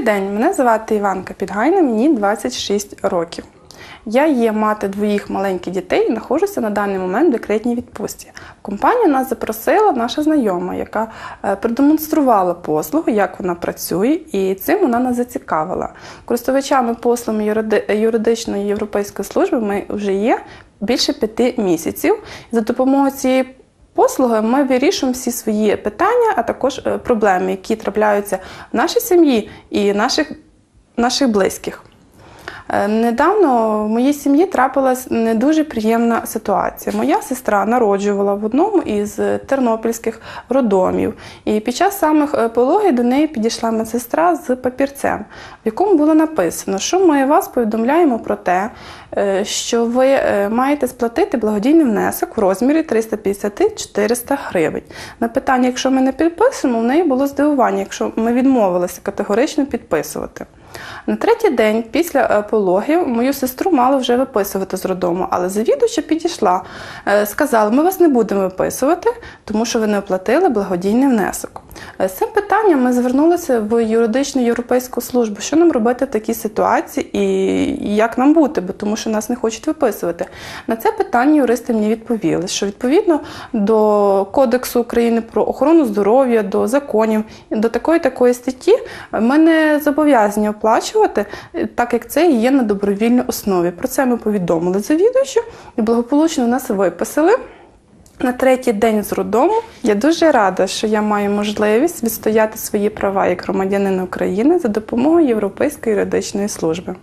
Добрий день, мене звати Іванка Підгайна, мені 26 років. Я є мати двоїх маленьких дітей і знаходжуся на даний момент в декретній відпустці. В компанію нас запросила наша знайома, яка е, продемонструвала послугу, як вона працює, і цим вона нас зацікавила. Користувачами юриди- юридичної європейської служби ми вже є більше п'яти місяців. За допомогою цієї послуги ми вирішуємо всі свої питання, а також е, проблеми, які трапляються в нашій сім'ї і наших, наших близьких. Е, Недавно в моїй сім'ї трапилась не дуже приємна ситуація. Моя сестра народжувала в одному із тернопільських роддомів. І під час самих е, пологів до неї підійшла медсестра з папірцем, в якому було написано, що ми вас повідомляємо про те, е, що ви маєте сплатити благодійний внесок в розмірі 350-400 гривень. На питання, якщо ми не підписуємо, в неї було здивування, якщо ми відмовилися категорично підписувати. На третій день після е, пологів мою сестру мали вже виписувати з роддому, але завідувача підійшла, е, сказала, ми вас не будемо виписувати, тому що ви не оплатили благодійний внесок. Е, З цим питанням ми звернулися в юридичну європейську службу, що нам робити в такій ситуації і як нам бути, бо тому що нас не хочуть виписувати. На це питання юристи мені відповіли, що відповідно до Кодексу України про охорону здоров'я, до законів, до такої такої статті ми не зобов'язані оплачувати, е, так як це є на добровільній основі. Про це ми повідомили завідувачу і благополучно нас виписали. На третій день з родом я дуже рада, що я маю можливість відстояти свої права як громадянин України за допомогою Європейської юридичної служби.